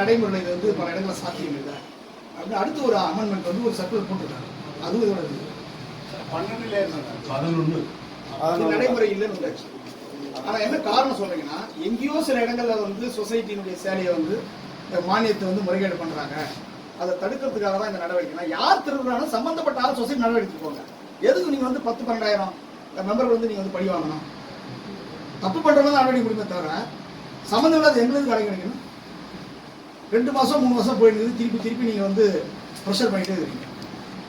நடைமுறையில் இது வந்து பல இடங்களில் சாத்தியம் இல்லை. அப்படின்னு அடுத்து ஒரு அமெண்ட்மெண்ட் வந்து ஒரு சர்க்குலர் போட்டுருக்காங்க. அதுவும் இதோட இது. பன்னெண்டுல இருந்தாங்க பதினொன்று இது நடைமுறை இல்லைன்னு வந்தாச்சு. ஆனா என்ன காரணம் சொல்றீங்கன்னா எங்கேயோ சில இடங்கள்ல வந்து சொசைட்டியினுடைய சேலையை வந்து இந்த மானியத்தை வந்து முறைகேடு பண்றாங்க. அதை தடுக்கிறதுக்காக தான் இந்த நடவடிக்கை. யார் திருடுறாலும் சம்பந்தப்பட்ட ஆள் சொசைட்டி நடவடிக்கை போங்க. எதுக்கு நீங்க வந்து பத்து பன்னெண்டாயிரம் மெம்பர் வந்து நீங்க வந்து பழி வாங்கணும்? தப்பு பண்றவங்க தான் நடவடிக்கை முடியுமே தவிர சம்மந்தம் இல்லாத எங்களுக்கு கடை கிடைக்கணும். ரெண்டு மாதம் மூணு மாதம் போயிருந்தது திருப்பி திருப்பி நீங்கள் வந்து ப்ரெஷர் பண்ணிட்டே இருக்கீங்க.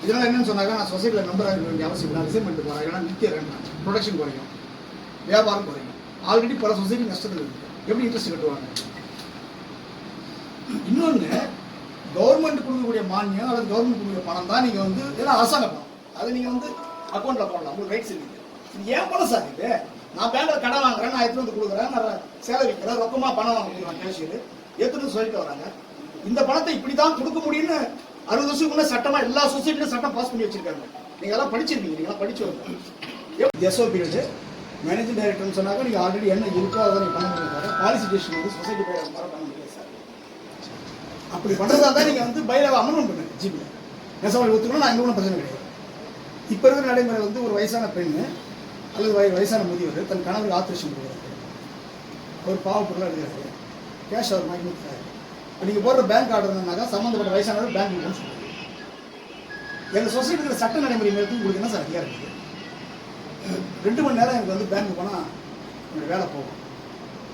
இதனால என்னன்னு சொன்னாக்கா நான் சொசைட்டியில் மெம்பராக இருக்க வேண்டிய அவசியம் இல்லை. ரிசைன்மெண்ட் போகிறேன் ஏன்னா நிற்கிறேன் ப்ரொடக்ஷன் குறையும். வியாபாரம் குறையும். ஆல்ரெடி பல சொசைட்டி நஷ்டத்தில் இருக்கு. எப்படி இன்ட்ரெஸ்ட் கட்டுவாங்க? இன்னொன்று கவர்மெண்ட் கொடுக்கக்கூடிய மானியம் அல்லது கவர்மெண்ட் கொடுக்கக்கூடிய பணம் தான் நீங்கள் வந்து ஏன்னா அரசாங்க பணம் அதை நீங்கள் வந்து அக்கௌண்ட்டில் போடலாம். உங்களுக்கு ரைட்ஸ் இருக்குது இது ஏன் பணம் சார் இது? நான் பேங்கில் கடன் வாங்குறேன் நான் எடுத்து வந்து கொடுக்குறேன் நான் சேலை வைக்கிறேன் ரொக்கமாக பணம் வாங்க கொடுக்குறேன் கேஷியர் ஏத்துட்டு சொல்லிட்டு வராங்க. இந்த பணத்தை இப்படி தான் கொடுக்க முடியும்னு அறுபது வருஷத்துக்கு முன்னே சட்டமா எல்லா சொசைட்டிலும் சட்டம் பாஸ் பண்ணி வச்சிருக்காங்க. நீங்க எல்லாம் படிச்சிருக்கீங்க நீங்க எல்லாம் படிச்சு எஸ்ஓபி வச்சு மேனேஜிங் டைரக்டர்னு சொன்னாக்க நீங்க ஆல்ரெடி என்ன இருக்கோ அதை நீங்க பண்ண முடியாது பாலிசி டிசிஷன் வந்து சொசைட்டி பேர் பண்ண முடியாது சார். அப்படி பண்றதா தான் நீங்க வந்து பயில அமர்மெண்ட் பண்ணுங்க ஜிபி நெசவாளி ஒத்துக்கணும் நான் எந்த ஒன்றும் பிரச்சனை கிடையாது. இப்போ இருக்கிற நடைமுறை வந்து ஒரு வயசான பெண்ணு அல்லது வயசான முதியவர் தன் கணவருக்கு ஆப்ரேஷன் கொடுக்குறாரு. ஒரு பாவப்பொருளாக எடுக்கிறாரு. கேஷ் அவர் வாங்கி கொடுக்குறாரு நீங்கள் போடுற பேங்க் ஆர்டர்னாக்கா சம்மந்தப்பட்ட வயசானவர் பேங்க் கொடுக்கணும்னு சொல்லுவாங்க எங்கள் சொசைட்டியில் சட்ட நடைமுறை மேற்கு உங்களுக்கு என்ன சார் அதிகாரம் இருக்குது ரெண்டு மணி நேரம் எனக்கு வந்து பேங்க் போனால் என்னோட வேலை போகும்.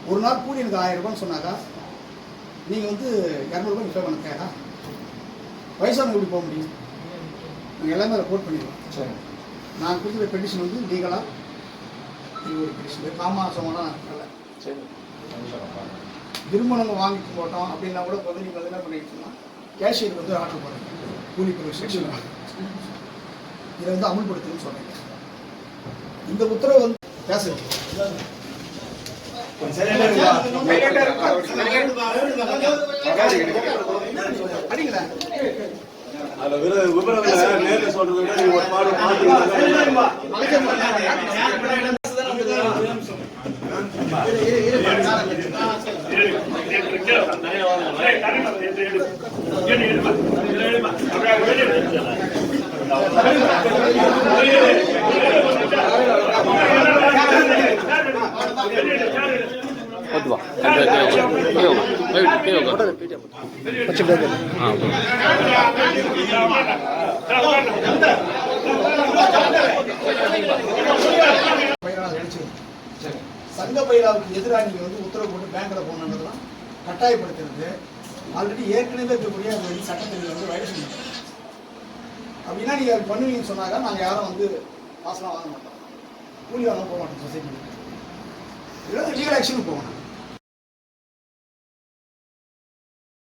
ஒரு நாள் கூலி எனக்கு ஆயிரம் ரூபான்னு சொன்னாக்கா நீங்கள் வந்து இரநூறுபா பே பண்ண தேடா வயசானவங்க எப்படி போக முடியும்? நீங்கள் எல்லாமே கோட் பண்ணிடுவோம் சரி. நான் கொடுக்குற பெட்டிஷன் வந்து லீகலாக இது ஒரு பெட்டிஷன் காமாசமெல்லாம் நல்ல. சரி. திருமணம் வாங்கிட்டு போட்டோம் அப்படின்னா கூட வந்து நீங்கள் வந்து என்ன பண்ணிக்கிட்டீங்கன்னா கேஷியருக்கு வந்து ஆர்டர் போடுறீங்க கூலி பிரிவு செக்ஷன் இதை வந்து அமுல்படுத்தணும்னு சொல்றீங்க இந்த உத்தரவு வந்து விவரங்களை நேர்ல சொல்றதை விட நீங்க ஒரு பாடம் பார்த்தீங்கன்னா சங்க பயிராவுக்கு எதிராக நீங்கள் வந்து உத்தரவு போட்டு பேங்க்கில் போகணுன்றதுலாம் கட்டாயப்படுத்துறது. ஆல்ரெடி ஏற்கனவே இருக்கக்கூடிய அந்த சட்டத்தில் வந்து வயலேஷன் அப்படின்னா நீங்கள் அது பண்ணுவீங்கன்னு சொன்னாக்கா நாங்கள் யாரும் வந்து காசுலாம் வாங்க மாட்டோம். கூலி வாங்க போக மாட்டோம் சொசைட்டி இல்லை லீகல் ஆக்ஷனுக்கு போகணும்.